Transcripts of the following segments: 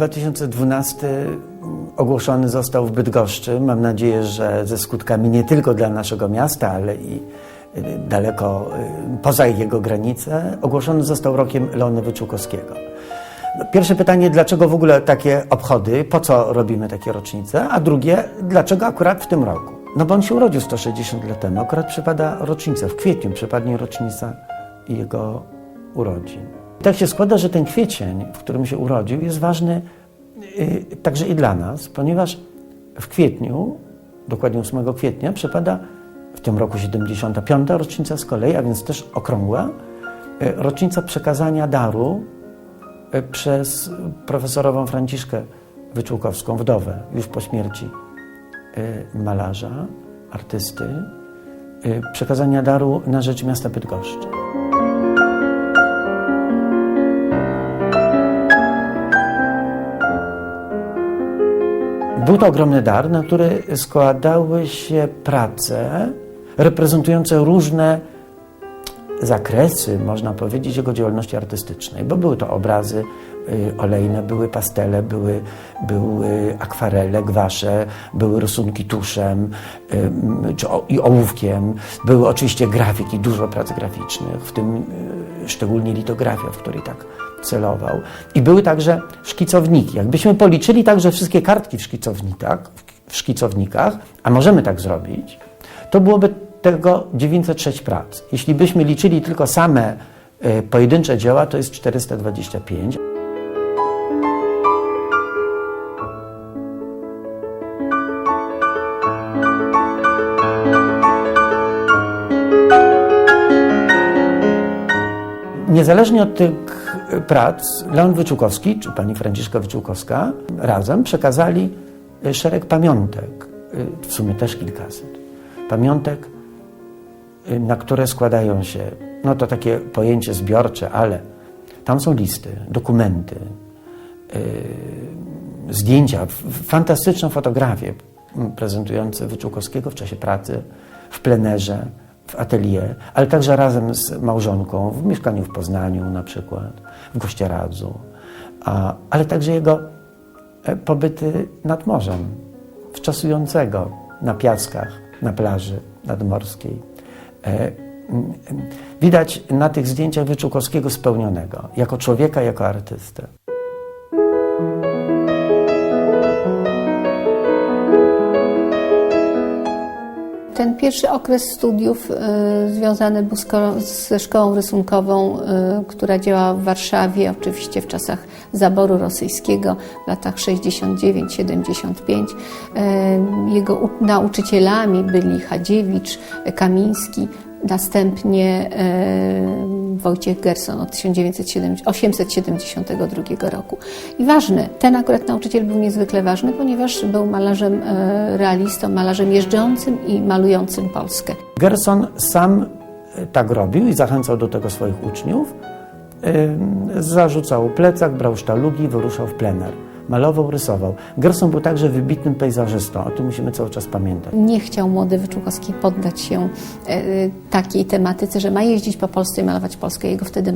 Rok 2012 ogłoszony został w Bydgoszczy. Mam nadzieję, że ze skutkami nie tylko dla naszego miasta, ale i y, daleko y, poza jego granice. Ogłoszony został rokiem Leony Wyczółkowskiego. No, Pierwsze pytanie, dlaczego w ogóle takie obchody, po co robimy takie rocznice? A drugie, dlaczego akurat w tym roku? No bo on się urodził 160 lat temu, akurat przypada rocznica, w kwietniu przypadnie rocznica jego urodzin. Tak się składa, że ten kwiecień, w którym się urodził, jest ważny także i dla nas, ponieważ w kwietniu, dokładnie 8 kwietnia, przypada w tym roku 75. rocznica z kolei, a więc też okrągła, y, rocznica przekazania daru y, przez profesorową Franciszkę Wyczółkowską, wdowę, już po śmierci y, malarza, artysty, y, przekazania daru na rzecz miasta Bydgoszczy. Był to ogromny dar, na który składały się prace reprezentujące różne zakresy, można powiedzieć, jego działalności artystycznej, bo były to obrazy y, olejne, były pastele, były, były akwarele, gwasze, były rysunki tuszem y, czy o, i ołówkiem, były oczywiście grafiki, dużo prac graficznych, w tym y, szczególnie litografia, w której tak celował. I były także szkicowniki. Jakbyśmy policzyli także wszystkie kartki w szkicownikach, w szkicownikach, a możemy tak zrobić, to byłoby tego 906 prac. Jeśli byśmy liczyli tylko same y, pojedyncze dzieła, to jest 425. Niezależnie od tych prac, Leon Wyczółkowski czy pani Franciszka Wyczółkowska razem przekazali y, szereg pamiątek, y, w sumie też kilkaset. Pamiątek, y, na które składają się, no to takie pojęcie zbiorcze, ale tam są listy, dokumenty, yy, zdjęcia, fantastyczne fotografie prezentujące Wyczółkowskiego w czasie pracy, w plenerze, w atelier, ale także razem z małżonką w mieszkaniu w Poznaniu na przykład, w Gościeradzu, ale także jego e, pobyty nad morzem, wczasującego na piaskach, na plaży nadmorskiej. E, Widać na tych zdjęciach Wyczółkowskiego spełnionego, jako człowieka, jako artystę. Ten pierwszy okres studiów y, związany był ze szkołą rysunkową, y, która działała w Warszawie, oczywiście w czasach zaboru rosyjskiego, w latach 69-75. Y, jego nauczycielami byli Chadziewicz, Kamiński, następnie Wojciech Gerson od 1872 roku. I ważny, ten akurat nauczyciel był niezwykle ważny, ponieważ był malarzem e, realistą, malarzem jeżdżącym i malującym Polskę. Gerson sam e, tak robił i zachęcał do tego swoich uczniów. Zarzucał plecak, brał sztalugi, wyruszał w plener. Malował, rysował. Gerson był także wybitnym pejzażystą, o tym musimy cały czas pamiętać. Nie chciał młody Wyczółkowski poddać się e, takiej tematyce, że ma jeździć po Polsce i malować Polskę. Jego wtedy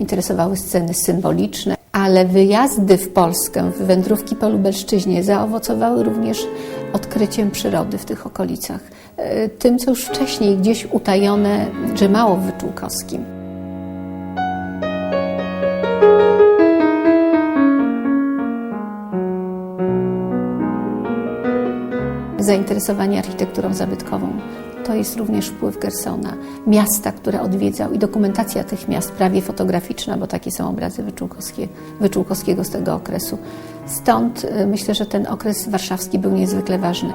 interesowały sceny symboliczne, ale wyjazdy w Polskę, wędrówki po Lubelszczyźnie zaowocowały również odkryciem przyrody w tych okolicach. E, Tym, co już wcześniej gdzieś utajone drzemało w Wyczółkowskim. Zainteresowanie architekturą zabytkową. To jest również wpływ Gersona. Miasta, które odwiedzał i dokumentacja tych miast prawie fotograficzna, bo takie są obrazy Wyczółkowskie, Wyczółkowskiego z tego okresu. Stąd y, myślę, że ten okres warszawski był niezwykle ważny.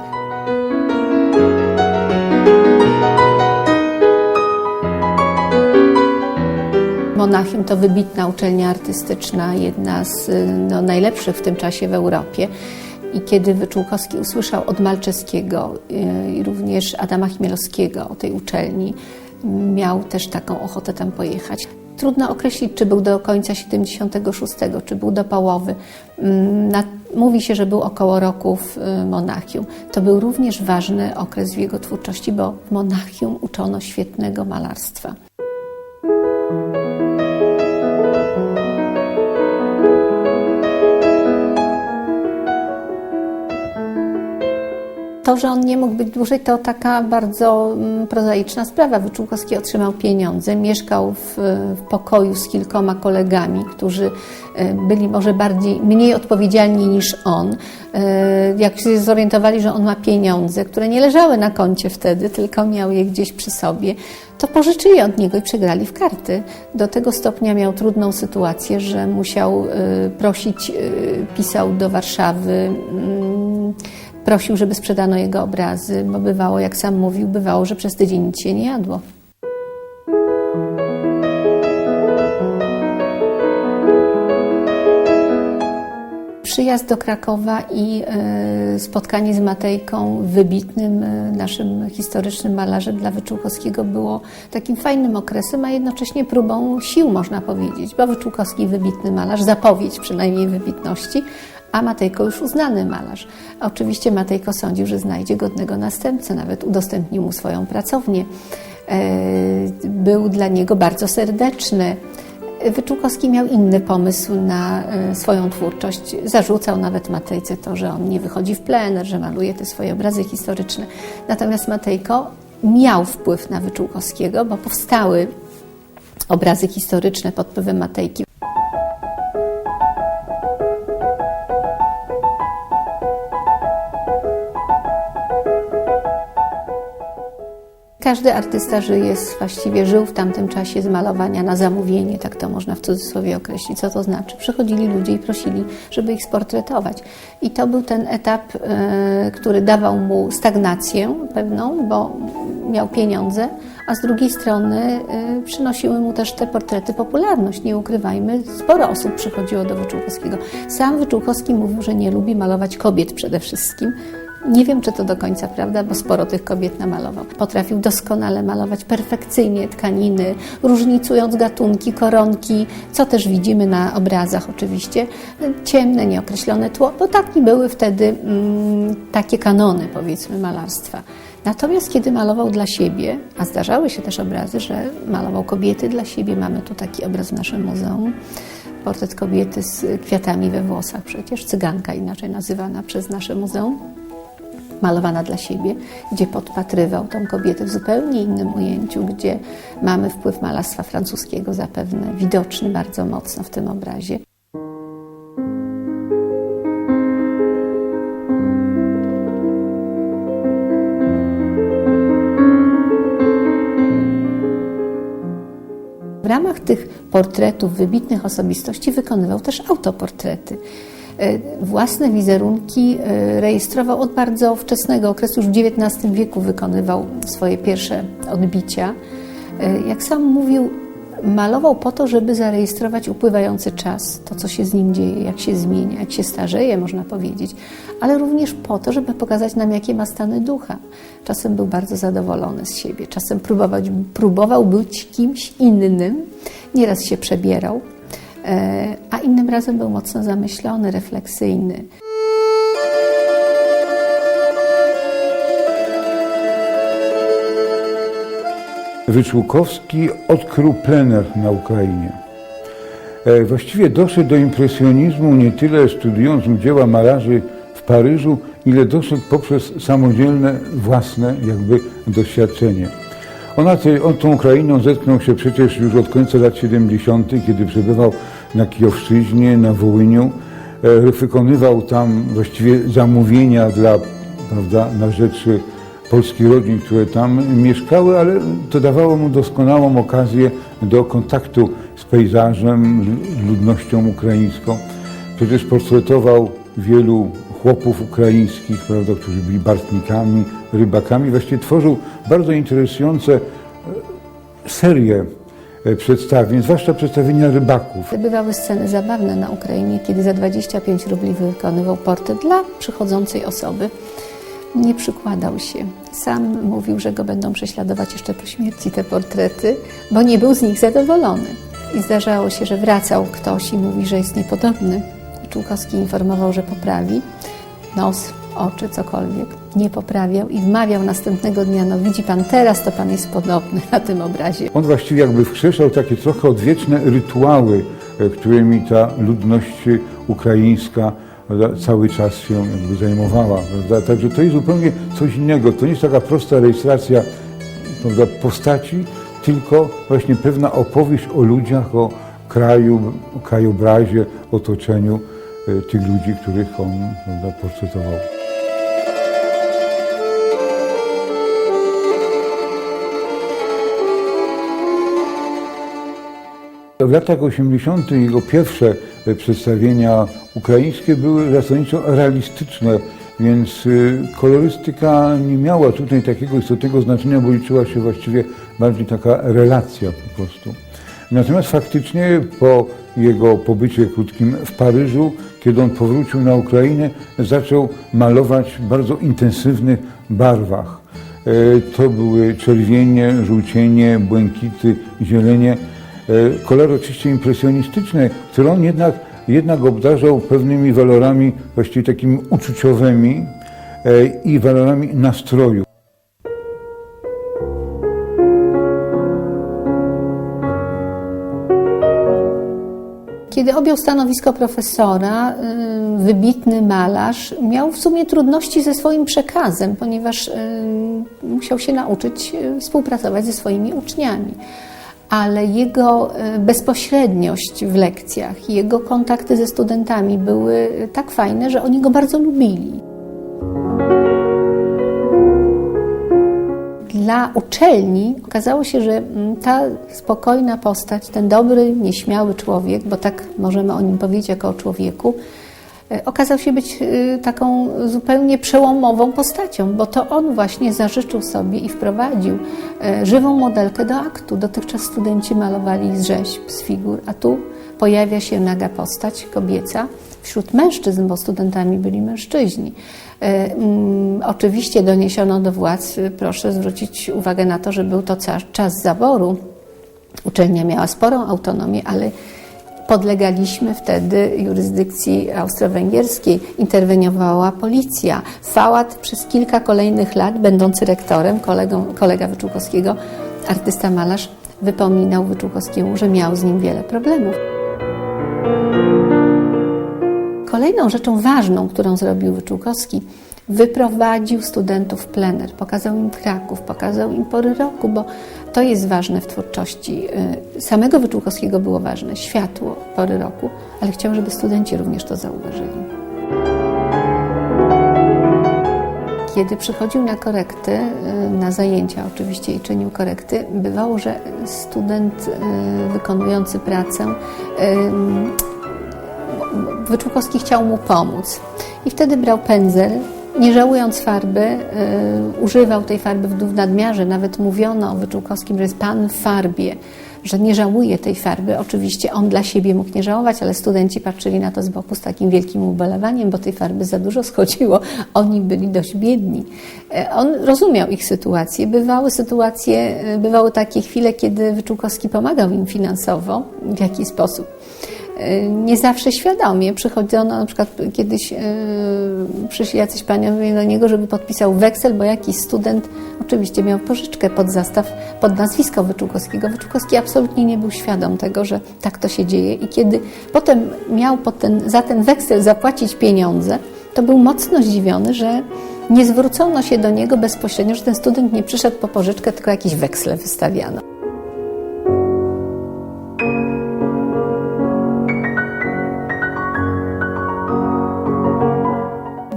Monachium to wybitna uczelnia artystyczna, jedna z y, no, najlepszych w tym czasie w Europie. I kiedy Wyczółkowski usłyszał od Malczeskiego y, i również Adama Chmielowskiego o tej uczelni, miał też taką ochotę tam pojechać. Trudno określić, czy był do końca 76, czy był do połowy. Mm, mówi się, że był około roku w y, Monachium. To był również ważny okres w jego twórczości, bo w Monachium uczono świetnego malarstwa. To, że on nie mógł być dłużej, to taka bardzo mm, prozaiczna sprawa. Wyczółkowski otrzymał pieniądze, mieszkał w, w pokoju z kilkoma kolegami, którzy e, byli może bardziej, mniej odpowiedzialni niż on. E, Jak się zorientowali, że on ma pieniądze, które nie leżały na koncie wtedy, tylko miał je gdzieś przy sobie, to pożyczyli od niego i przegrali w karty. Do tego stopnia miał trudną sytuację, że musiał e, prosić, pisał do Warszawy, mm, prosił, żeby sprzedano jego obrazy, bo bywało, jak sam mówił, bywało, że przez tydzień nic się nie jadło. Przyjazd do Krakowa i e, spotkanie z Matejką, wybitnym e, naszym historycznym malarzem dla Wyczółkowskiego było takim fajnym okresem, a jednocześnie próbą sił, można powiedzieć, bo Wyczółkowski wybitny malarz, zapowiedź przynajmniej wybitności, a Matejko już uznany malarz. Oczywiście Matejko sądził, że znajdzie godnego następcę, nawet udostępnił mu swoją pracownię. E, Był dla niego bardzo serdeczny. Wyczółkowski miał inny pomysł na e, swoją twórczość. Zarzucał nawet Matejce to, że on nie wychodzi w plener, że maluje te swoje obrazy historyczne. Natomiast Matejko miał wpływ na Wyczółkowskiego, bo powstały obrazy historyczne pod wpływem Matejki. Każdy artysta żyje, właściwie żył w tamtym czasie z malowania na zamówienie, tak to można w cudzysłowie określić. Co to znaczy? Przychodzili ludzie i prosili, żeby ich sportretować. I to był ten etap, e, który dawał mu stagnację pewną, bo miał pieniądze, a z drugiej strony e, przynosiły mu też te portrety popularność. Nie ukrywajmy, sporo osób przychodziło do Wyczółkowskiego. Sam Wyczółkowski mówił, że nie lubi malować kobiet przede wszystkim. Nie wiem, czy to do końca prawda, bo sporo tych kobiet namalował. Potrafił doskonale malować perfekcyjnie tkaniny, różnicując gatunki, koronki, co też widzimy na obrazach oczywiście. Ciemne, nieokreślone tło, bo takie były wtedy mm, takie kanony, powiedzmy, malarstwa. Natomiast kiedy malował dla siebie, a zdarzały się też obrazy, że malował kobiety dla siebie, mamy tu taki obraz w naszym muzeum, portret kobiety z kwiatami we włosach, przecież cyganka inaczej nazywana przez nasze muzeum malowana dla siebie, gdzie podpatrywał tą kobietę w zupełnie innym ujęciu, gdzie mamy wpływ malarstwa francuskiego zapewne widoczny bardzo mocno w tym obrazie. W ramach tych portretów wybitnych osobistości wykonywał też autoportrety. E, Własne wizerunki e, rejestrował od bardzo wczesnego okresu, już w XIX wieku wykonywał swoje pierwsze odbicia. E, Jak sam mówił, malował po to, żeby zarejestrować upływający czas, to co się z nim dzieje, jak się zmienia, jak się starzeje, można powiedzieć, ale również po to, żeby pokazać nam, jakie ma stany ducha. Czasem był bardzo zadowolony z siebie, czasem próbować, próbował być kimś innym, nieraz się przebierał, a innym razem był mocno zamyślony, refleksyjny. Wyczółkowski odkrył plener na Ukrainie. E, Właściwie doszedł do impresjonizmu nie tyle studiując dzieła malarzy w Paryżu, ile doszedł poprzez samodzielne, własne jakby doświadczenie. On, na tej, on tą Ukrainą zetknął się przecież już od końca lat 70., kiedy przebywał na Kijowszczyźnie, na Wołyniu. E, Wykonywał tam właściwie zamówienia dla, prawda, na rzecz polskich rodzin, które tam mieszkały, ale to dawało mu doskonałą okazję do kontaktu z pejzażem, ludnością ukraińską. Przecież portretował wielu chłopów ukraińskich, prawda, którzy byli bartnikami, rybakami. Właściwie tworzył bardzo interesujące e, serie e, przedstawień, zwłaszcza przedstawienia rybaków. Bywały sceny zabawne na Ukrainie, kiedy za 25 rubli wykonywał portret dla przychodzącej osoby. Nie przykładał się. Sam mówił, że go będą prześladować jeszcze po śmierci te portrety, bo nie był z nich zadowolony. I zdarzało się, że wracał ktoś i mówi, że jest niepodobny. Czółkowski informował, że poprawi nos, oczy, cokolwiek. Nie poprawiał i wmawiał następnego dnia, no widzi pan, teraz to pan jest podobny na tym obrazie. On właściwie jakby wskrzeszał takie trochę odwieczne rytuały, e, którymi ta ludność ukraińska prawda, cały czas się jakby zajmowała. Prawda? Także to jest zupełnie coś innego. To nie jest taka prosta rejestracja prawda, postaci, tylko właśnie pewna opowieść o ludziach, o kraju, krajobrazie, otoczeniu e, tych ludzi, których on prawda, portretował. W latach 80. jego pierwsze e, przedstawienia ukraińskie były zasadniczo realistyczne, więc y, kolorystyka nie miała tutaj takiego istotnego znaczenia, bo liczyła się właściwie bardziej taka relacja po prostu. Natomiast faktycznie po jego pobycie krótkim w Paryżu, kiedy on powrócił na Ukrainę, zaczął malować w bardzo intensywnych barwach. E, To były czerwienie, żółcienie, błękity, zielenie. E, Kolory oczywiście impresjonistyczne, które on jednak, jednak obdarzał pewnymi walorami właściwie takimi uczuciowymi e, i walorami nastroju. Kiedy objął stanowisko profesora, y, wybitny malarz miał w sumie trudności ze swoim przekazem, ponieważ y, musiał się nauczyć y, współpracować ze swoimi uczniami. Ale jego bezpośredniość w lekcjach jego kontakty ze studentami były tak fajne, że oni go bardzo lubili. Dla uczelni okazało się, że mm, ta spokojna postać, ten dobry, nieśmiały człowiek, bo tak możemy o nim powiedzieć jako o człowieku, e, okazał się być e, taką zupełnie przełomową postacią, bo to on właśnie zażyczył sobie i wprowadził e, żywą modelkę do aktu. Dotychczas studenci malowali z rzeźb, z figur, a tu pojawia się naga postać kobieca wśród mężczyzn, bo studentami byli mężczyźni. E, mm, Oczywiście doniesiono do władz, proszę zwrócić uwagę na to, że był to czas zaboru. Uczelnia miała sporą autonomię, ale podlegaliśmy wtedy jurysdykcji austro-węgierskiej. Interweniowała policja. Fałat przez kilka kolejnych lat, będący rektorem, kolegą, kolega Wyczółkowskiego, artysta malarz, wypominał Wyczółkowskiemu, że miał z nim wiele problemów. Kolejną rzeczą ważną, którą zrobił Wyczółkowski, wyprowadził studentów w plener, pokazał im Kraków, pokazał im pory roku, bo to jest ważne w twórczości. Y, Samego Wyczółkowskiego było ważne, światło, pory roku, ale chciał, żeby studenci również to zauważyli. Kiedy przychodził na korekty, y, na zajęcia oczywiście i czynił korekty, bywało, że student y, wykonujący pracę y, Wyczółkowski chciał mu pomóc. I wtedy brał pędzel, nie żałując farby, używał tej farby w nadmiarze. Nawet mówiono o Wyczółkowskim, że jest pan w farbie, że nie żałuje tej farby. Oczywiście on dla siebie mógł nie żałować, ale studenci patrzyli na to z boku z takim wielkim ubolewaniem, bo tej farby za dużo schodziło. Oni byli dość biedni. E, On rozumiał ich sytuację. Bywały sytuacje, y, bywały takie chwile, kiedy Wyczółkowski pomagał im finansowo, w jaki sposób nie zawsze świadomie. Przychodzono, na przykład kiedyś yy, przyszli jacyś panowie do niego, żeby podpisał weksel, bo jakiś student oczywiście miał pożyczkę pod zastaw, pod nazwisko Wyczółkowskiego. Wyczółkowski absolutnie nie był świadom tego, że tak to się dzieje i kiedy potem miał ten, za ten weksel zapłacić pieniądze, to był mocno zdziwiony, że nie zwrócono się do niego bezpośrednio, że ten student nie przyszedł po pożyczkę, tylko jakieś weksle wystawiano.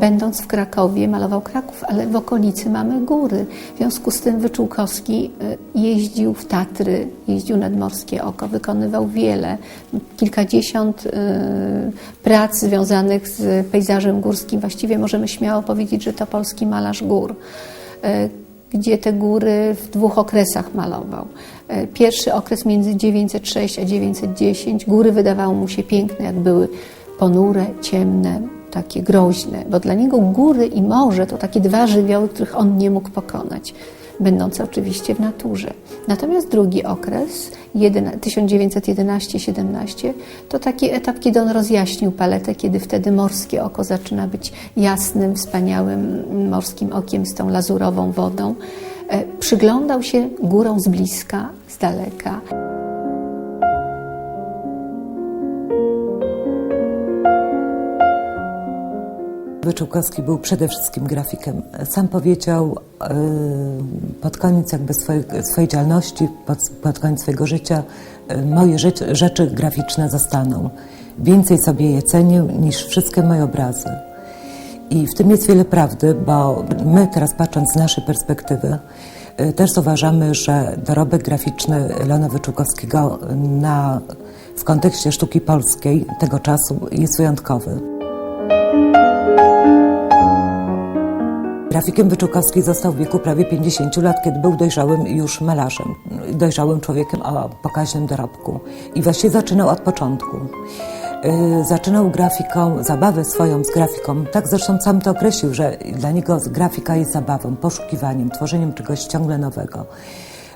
Będąc w Krakowie, malował Kraków, ale w okolicy mamy góry. W związku z tym Wyczółkowski y, jeździł w Tatry, jeździł nad Morskie Oko, wykonywał wiele, kilkadziesiąt y, prac związanych z pejzażem górskim. Właściwie możemy śmiało powiedzieć, że to polski malarz gór y, gdzie te góry w dwóch okresach malował. Pierwszy okres między 906 a 910, góry wydawały mu się piękne, jak były ponure, ciemne, takie groźne, bo dla niego góry i morze to takie dwa żywioły, których on nie mógł pokonać, będące oczywiście w naturze. Natomiast drugi okres, 1911-17, to taki etap, kiedy on rozjaśnił paletę, kiedy wtedy morskie oko zaczyna być jasnym, wspaniałym morskim okiem z tą lazurową wodą. E, Przyglądał się górą z bliska, z daleka. Wyczółkowski był przede wszystkim grafikiem. Sam powiedział yy, pod koniec jakby swojej, swojej działalności, pod, pod koniec swojego życia, yy, moje rzeczy, rzeczy graficzne zostaną. Więcej sobie je cenię niż wszystkie moje obrazy. I w tym jest wiele prawdy, bo my teraz patrząc z naszej perspektywy, y, też uważamy, że dorobek graficzny Leona Wyczółkowskiego na, w kontekście sztuki polskiej tego czasu jest wyjątkowy. Grafikiem Wyczółkowski został w wieku prawie 50 lat, kiedy był dojrzałym już malarzem, dojrzałym człowiekiem o pokaźnym dorobku. I właściwie zaczynał od początku. Yy, Zaczynał grafiką, zabawę swoją z grafiką, tak zresztą sam to określił, że dla niego grafika jest zabawą, poszukiwaniem, tworzeniem czegoś ciągle nowego.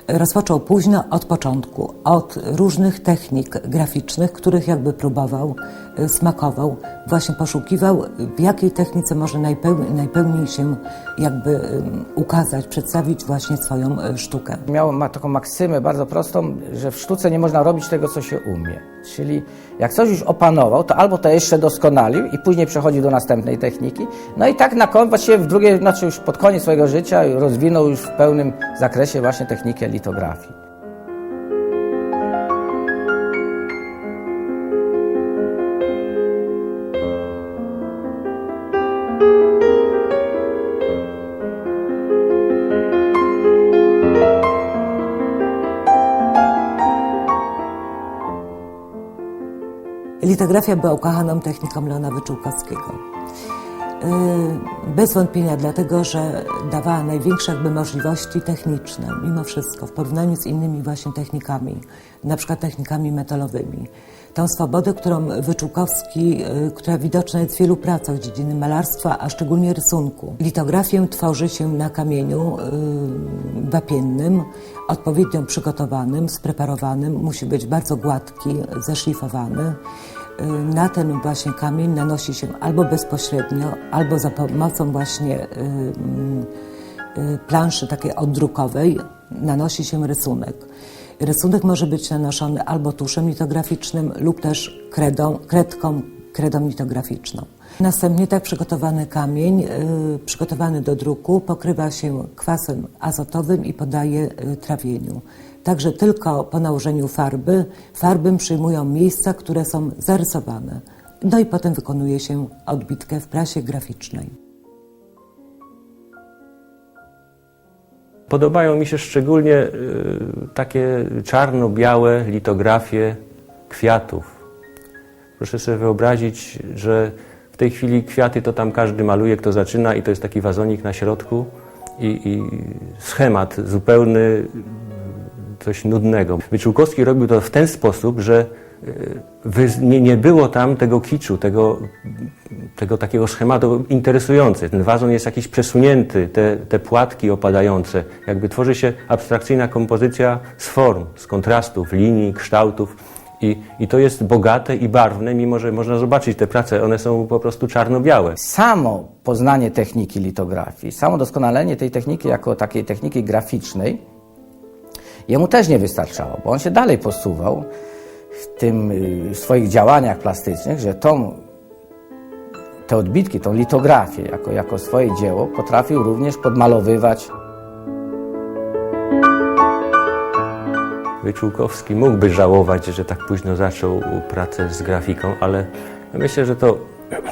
Rozpoczął późno od początku, od różnych technik graficznych, których jakby próbował, y, smakował, właśnie poszukiwał, w jakiej technice może najpełniej, najpełniej się jakby ym, ukazać, przedstawić właśnie swoją y, sztukę. Miał ma taką maksymę bardzo prostą, że w sztuce nie można robić tego, co się umie. Czyli jak coś już opanował, to albo to jeszcze doskonalił i później przechodzi do następnej techniki. No i tak na koniec, właściwie w drugiej, znaczy już pod koniec swojego życia rozwinął już w pełnym zakresie właśnie technikę litografii. Litografia była ukochaną techniką Leona Wyczółkowskiego. Yy, Bez wątpienia dlatego, że dawała największe jakby możliwości techniczne, mimo wszystko, w porównaniu z innymi właśnie technikami, na przykład technikami metalowymi. Tą swobodę, którą Wyczółkowski, yy, która widoczna jest w wielu pracach dziedziny malarstwa, a szczególnie rysunku. Litografię tworzy się na kamieniu yy, wapiennym, odpowiednio przygotowanym, spreparowanym, musi być bardzo gładki, zeszlifowany. Na ten właśnie kamień nanosi się albo bezpośrednio, albo za pomocą właśnie y, y, planszy takiej oddrukowej nanosi się rysunek. Rysunek może być nanoszony albo tuszem litograficznym lub też kredą, kredką, kredą litograficzną. Następnie tak przygotowany kamień, y, przygotowany do druku, pokrywa się kwasem azotowym i podaje y, trawieniu. Także tylko po nałożeniu farby, farby przyjmują miejsca, które są zarysowane. No i potem wykonuje się odbitkę w prasie graficznej. Podobają mi się szczególnie y, takie czarno-białe litografie kwiatów. Proszę sobie wyobrazić, że w tej chwili kwiaty to tam każdy maluje, kto zaczyna i to jest taki wazonik na środku i, i schemat zupełny, coś nudnego. Wyczółkowski robił to w ten sposób, że wyz- nie, nie było tam tego kiczu, tego, tego takiego schematu interesujący. Ten wazon jest jakiś przesunięty, te, te płatki opadające. Jakby tworzy się abstrakcyjna kompozycja z form, z kontrastów, linii, kształtów. I, I to jest bogate i barwne, mimo że można zobaczyć te prace, one są po prostu czarno-białe. Samo poznanie techniki litografii, samo doskonalenie tej techniki jako takiej techniki graficznej, jemu też nie wystarczało, bo on się dalej posuwał w tym y, w swoich działaniach plastycznych, że tą, te odbitki, tą litografię jako, jako swoje dzieło potrafił również podmalowywać Wyczółkowski mógłby żałować, że tak późno zaczął pracę z grafiką, ale myślę, że to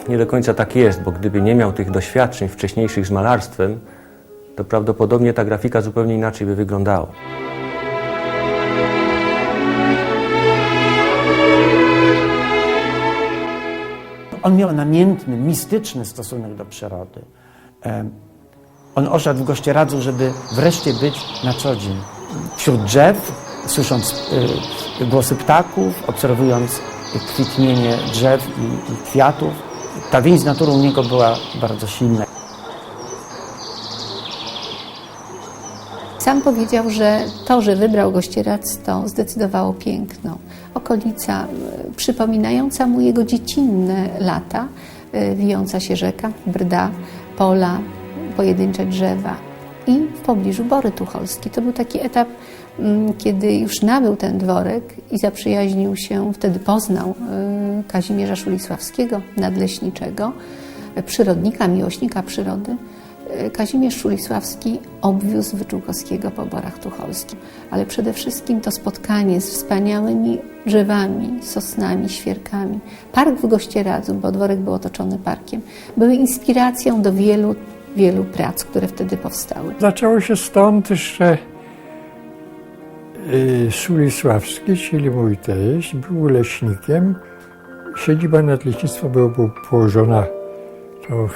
nie do końca tak jest, bo gdyby nie miał tych doświadczeń wcześniejszych z malarstwem, to prawdopodobnie ta grafika zupełnie inaczej by wyglądała. On miał namiętny, mistyczny stosunek do przyrody. On oszedł w Gościeradzu, żeby wreszcie być na co dzień wśród drzew, słysząc y, głosy ptaków, obserwując kwitnienie drzew i, kwiatów. Ta więź z naturą u niego była bardzo silna. Sam powiedział, że to, że wybrał Gościerac, to zdecydowało piękno. Okolica y, przypominająca mu jego dziecinne lata, y, wijąca się rzeka, brda, pola, pojedyncze drzewa i w pobliżu Bory Tucholski. To był taki etap, kiedy już nabył ten dworek i zaprzyjaźnił się, wtedy poznał y, Kazimierza Szulisławskiego, nadleśniczego, przyrodnika, miłośnika przyrody, e, Kazimierz Szulisławski obwiózł Wyczółkowskiego po Borach Tucholskich. Ale przede wszystkim to spotkanie z wspaniałymi drzewami, sosnami, świerkami. Park w Gościeradzu, bo dworek był otoczony parkiem, były inspiracją do wielu, wielu prac, które wtedy powstały. Zaczęło się stąd, że y, Sulisławski, czyli mój teść, był leśnikiem. Siedziba nadleśnictwa była położona to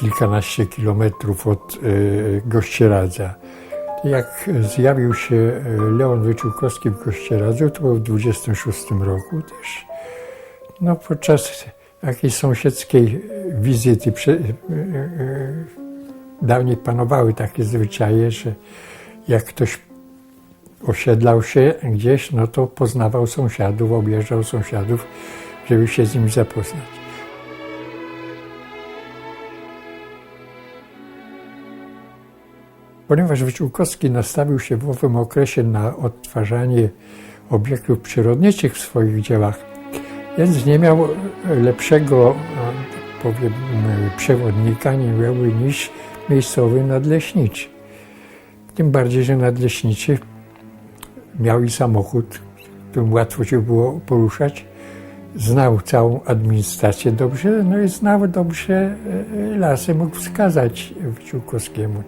kilkanaście kilometrów od y, Gościeradza. Jak zjawił się y, Leon Wyczółkowski w Gościeradzu, to było w 26 roku też, no podczas jakiejś sąsiedzkiej wizyty y, y, dawniej panowały takie zwyczaje, że jak ktoś osiedlał się gdzieś, no to poznawał sąsiadów, objeżdżał sąsiadów, żeby się z nimi zapoznać. Ponieważ Wyczółkowski nastawił się w owym okresie na odtwarzanie obiektów przyrodniczych w swoich dziełach, więc nie miał lepszego, powiem, przewodnika nie miałby niż miejscowy nadleśniczy. Tym bardziej, że nadleśniczy miał i samochód, którym łatwo się było poruszać. Znał całą administrację dobrze, no i znał dobrze e, lasy, mógł wskazać Wyczółkowskiemu.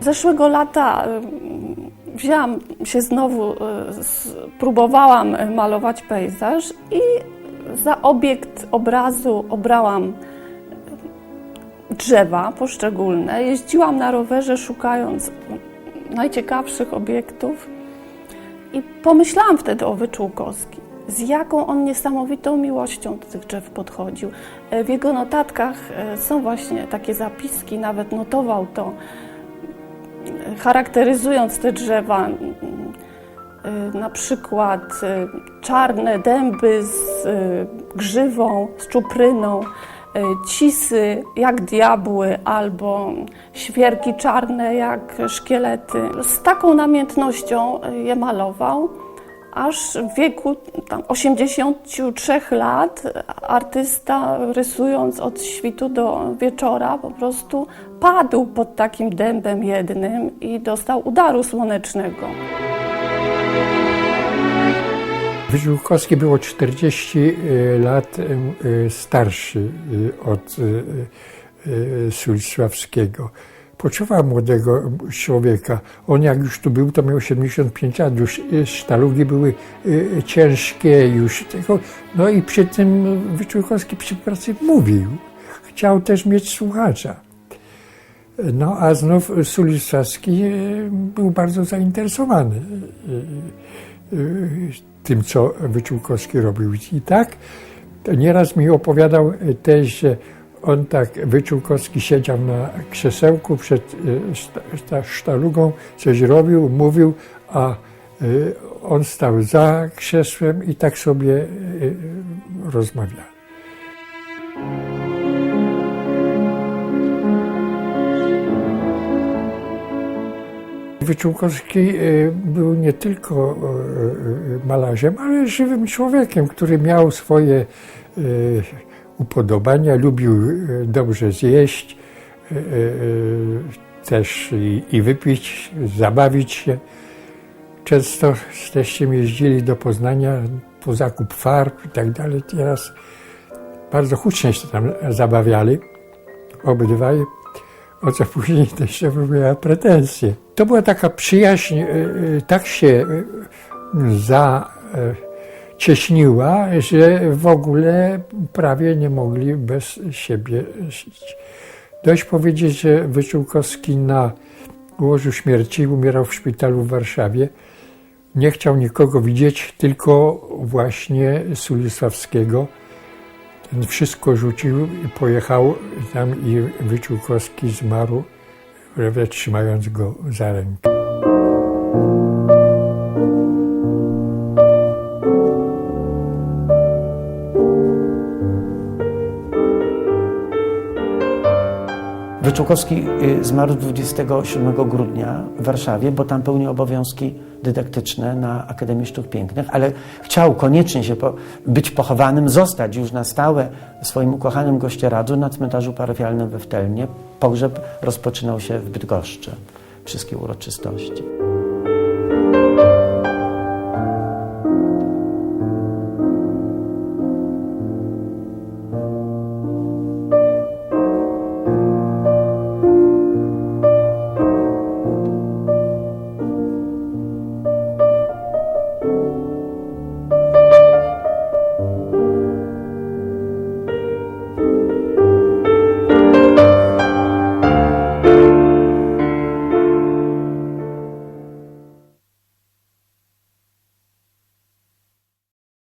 Zeszłego lata y, wzięłam się znowu, próbowałam malować pejzaż i za obiekt obrazu obrałam drzewa poszczególne. Jeździłam na rowerze szukając najciekawszych obiektów i pomyślałam wtedy o Wyczółkowskim. Z jaką on niesamowitą miłością do tych drzew podchodził. E, W jego notatkach e, są właśnie takie zapiski, nawet notował to charakteryzując te drzewa, y, na przykład czarne dęby z grzywą, z czupryną, cisy jak diabły albo świerki czarne jak szkielety. Z taką namiętnością y, je malował, aż w wieku tam 83 lat artysta rysując od świtu do wieczora po prostu padł pod takim dębem jednym i dostał udaru słonecznego. Wyżółkowski było 40 lat y, starszy y, od Sulisławskiego. Poczuwał młodego człowieka. On jak już tu był, to miał 75 lat. Już sztalugi były ciężkie już. No i przy tym Wyczółkowski przy pracy mówił. Chciał też mieć słuchacza. No a znów Sulisławski był bardzo zainteresowany tym, co Wyczółkowski robił. I tak nieraz mi opowiadał też, że on tak, Wyczółkowski siedział na krzesełku przed szta- sztalugą, coś robił, mówił, a y, on stał za krzesłem i tak sobie rozmawiał. Wyczółkowski y, był nie tylko y, y, malarzem, ale żywym człowiekiem, który miał swoje upodobania, lubił dobrze zjeść, też i wypić, zabawić się. Często z teściem jeździli do Poznania po zakup farb i tak dalej. Teraz bardzo hucznie się tam zabawiali obydwaj o co później też miała pretensje. To była taka przyjaźń, y, y, tak się zacieśniła, że w ogóle prawie nie mogli bez siebie żyć. Dość powiedzieć, że Wyczółkowski na łożu śmierci umierał w szpitalu w Warszawie. Nie chciał nikogo widzieć, tylko właśnie Sulisławskiego. Wszystko rzucił i pojechał tam i Wyczółkowski zmarł, prawie trzymając go za rękę. Wyczółkowski y, zmarł 27 grudnia w Warszawie, bo tam pełnił obowiązki dydaktyczne na Akademii Sztuk Pięknych, ale chciał koniecznie się po, być pochowanym, zostać już na stałe swoim ukochanym Gościeradzu na cmentarzu parafialnym we Wtelnie. Pogrzeb rozpoczynał się w Bydgoszczy. Wszystkie uroczystości.